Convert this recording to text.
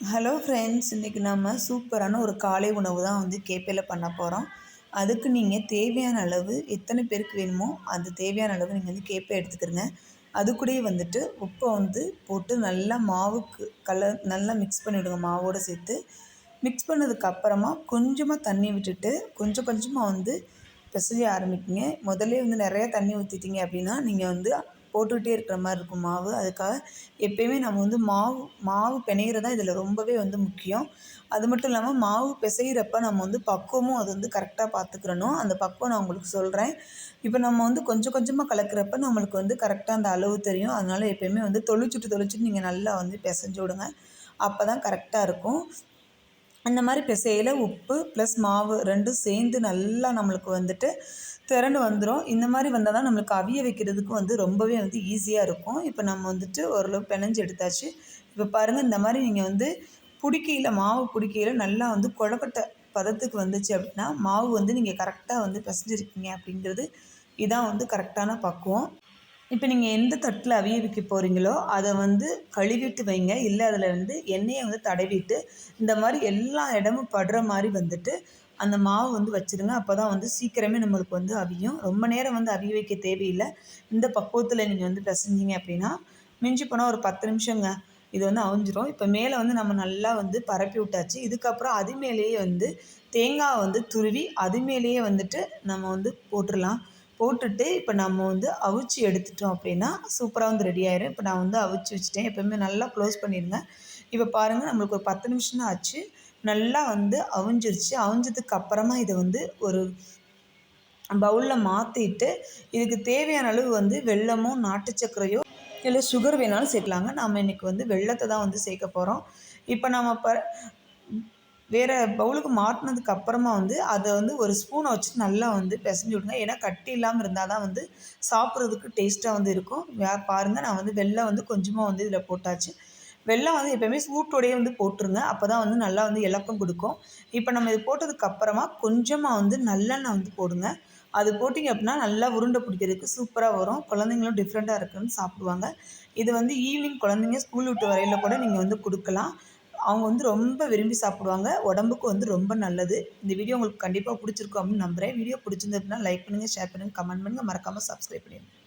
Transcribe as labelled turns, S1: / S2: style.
S1: Hello friends இன்றைக்கி நம்ம சூப்பரான ஒரு காலை உணவு தான் வந்து கேப்பையில் பண்ண போகிறோம் அதுக்கு நீங்கள் தேவையான அளவு எத்தனை பேருக்கு வேணுமோ அந்த தேவையான அளவு நீங்கள் வந்து கேப்பை எடுத்துக்கிறங்க அது கூடயே வந்துட்டு உப்பை வந்து போட்டு நல்லா மாவுக்கு கலர் நல்லா மிக்ஸ் பண்ணிவிடுங்க மாவோடு சேர்த்து. மிக்ஸ் பண்ணதுக்கப்புறமா கொஞ்சமாக தண்ணி விட்டுட்டு கொஞ்சம் கொஞ்சமாக வந்து பிசைய ஆரம்பிக்குங்க. முதல்ல வந்து நிறையா தண்ணி ஊற்றிட்டீங்க அப்படின்னா நீங்கள் வந்து போட்டுக்கிட்டே இருக்கிற மாதிரி இருக்கும் மாவு. அதுக்காக எப்பயுமே நம்ம வந்து மாவு மாவு பிணையிறது தான் இதில் ரொம்பவே வந்து முக்கியம். அது மட்டும் இல்லாமல் மாவு பிசைகிறப்ப நம்ம வந்து பக்குவமும் அது வந்து கரெக்டாக பார்த்துக்கிறணும் அந்த பக்குவம் நான் உங்களுக்கு சொல்கிறேன் இப்போ நம்ம வந்து கொஞ்சம் கொஞ்சமாக கலக்கிறப்ப நம்மளுக்கு வந்து கரெக்டாக அந்த அளவு தெரியும். அதனால் எப்பயுமே வந்து தொளிச்சுட்டு தொளிச்சுட்டு நீங்கள் நல்லா வந்து பிசைஞ்சு விடுங்க. அப்போ தான் கரெக்டாக இருக்கும். அந்த மாதிரி பிசையில் உப்பு ப்ளஸ் மாவு ரெண்டும் சேர்ந்து நல்லா நம்மளுக்கு வந்துட்டு திரண்டு வந்துடும் இந்த மாதிரி வந்தால் தான் நம்மளுக்கு அவிய வைக்கிறதுக்கு வந்து ரொம்பவே வந்து ஈஸியாக இருக்கும். இப்போ நம்ம வந்துட்டு ஓரளவு பிணைஞ்சு எடுத்தாச்சு. இப்போ பாருங்கள் இந்த மாதிரி நீங்கள் வந்து பிடிக்கையில் மாவு பிடிக்கையில் நல்லா வந்து கொழக்கட்டை பதத்துக்கு வந்துச்சு அப்படின்னா மாவு வந்து நீங்கள் கரெக்டாக வந்து பிசைஞ்சிருக்கீங்க அப்படிங்கிறது இதான் வந்து கரெக்டான பக்குவம். இப்போ நீங்கள் எந்த தட்டில் அவிய வைக்க போகிறீங்களோ அதை வந்து கழுவிட்டு வைங்க. இல்லை அதில் வந்து எண்ணெயை வந்து தடவிட்டு இந்த மாதிரி எல்லா இடமும் படுற மாதிரி வந்துட்டு அந்த மாவு வந்து வச்சுருங்க. அப்போ தான் வந்து சீக்கிரமே நம்மளுக்கு வந்து அவியும். ரொம்ப நேரம் வந்து அவிய வைக்க தேவையில்லை. இந்த பக்குவத்தில் நீங்கள் வந்து பிசைஞ்சிங்க அப்படின்னா மிஞ்சி போனால் ஒரு பத்து நிமிஷங்க. இது வந்து அவிஞ்சிரும். இப்போ மேலே வந்து நம்ம நல்லா வந்து பரப்பி விட்டாச்சு. இதுக்கப்புறம் அது மேலேயே வந்து தேங்காய் வந்து துருவி அது மேலேயே வந்துட்டு நம்ம வந்து போட்டுடலாம். போட்டுட்டு இப்போ நம்ம வந்து அவிச்சு எடுத்துட்டோம் அப்படின்னா சூப்பராக வந்து ரெடி ஆயிரும். இப்போ நான் வந்து அவிச்சு வச்சுட்டேன். எப்போவுமே நல்லா க்ளோஸ் பண்ணிடுங்க. இப்போ பாருங்கள் நம்மளுக்கு ஒரு பத்து நிமிஷம் தான் ஆச்சு. நல்லா வந்து அவிஞ்சிருச்சு. அவிஞ்சதுக்கு அப்புறமா இதை வந்து ஒரு பவுலில் மாற்றிட்டு இதுக்கு தேவையான அளவு வந்து வெள்ளமோ நாட்டு சர்க்கரையோ இல்லை சுகர் வேணாலும் சேர்க்கலாங்க. நாம் இன்றைக்கி வந்து வெள்ளத்தை தான் வந்து சேர்க்க போகிறோம் இப்போ நம்ம ப வேறு பவுலுக்கு மாட்டினதுக்கு அப்புறமா வந்து அதை வந்து ஒரு ஸ்பூனை வச்சு நல்லா வந்து பிசைஞ்சு விடுங்க. ஏன்னா கட்டி இல்லாமல் இருந்தால் தான் வந்து சாப்பிட்றதுக்கு டேஸ்ட்டாக வந்து இருக்கும். பாருங்கள் நான் வந்து வெள்ளம் வந்து கொஞ்சமாக வந்து இதில் போட்டாச்சு. வெள்ளம் வந்து எப்போயுமே சூட்டோடையே வந்து போட்டுருங்க. அப்போ தான் வந்து நல்லா வந்து இலக்கம் கொடுக்கும். இப்போ நம்ம இது போட்டதுக்கு அப்புறமா கொஞ்சமாக வந்து நல்லெண்ணெய் வந்து போடுங்க. அது போட்டிங்க அப்படின்னா நல்லா உருண்டை பிடிக்கிறதுக்கு சூப்பராக வரும். குழந்தைங்களும் டிஃப்ரெண்ட்டாக இருக்குன்னு சாப்பிடுவாங்க. இது வந்து ஈவினிங் குழந்தைங்க ஸ்கூல் விட்டு வரையில் கூட நீங்கள் வந்து கொடுக்கலாம். அவங்க வந்து ரொம்ப விரும்பி சாப்பிடுவாங்க. உடம்புக்கு வந்து ரொம்ப நல்லது. இந்த வீடியோ உங்களுக்கு கண்டிப்பாக பிடிச்சிருக்கும் அப்படின்னு நம்புகிறேன் வீடியோ பிடிச்சிருந்து அப்படின்னா லைக் பண்ணுங்கள் ஷேர் பண்ணுங்கள் கமெண்ட் பண்ணுங்கள் மறக்காமல் சப்ஸ்கிரைப் பண்ணிடுங்க.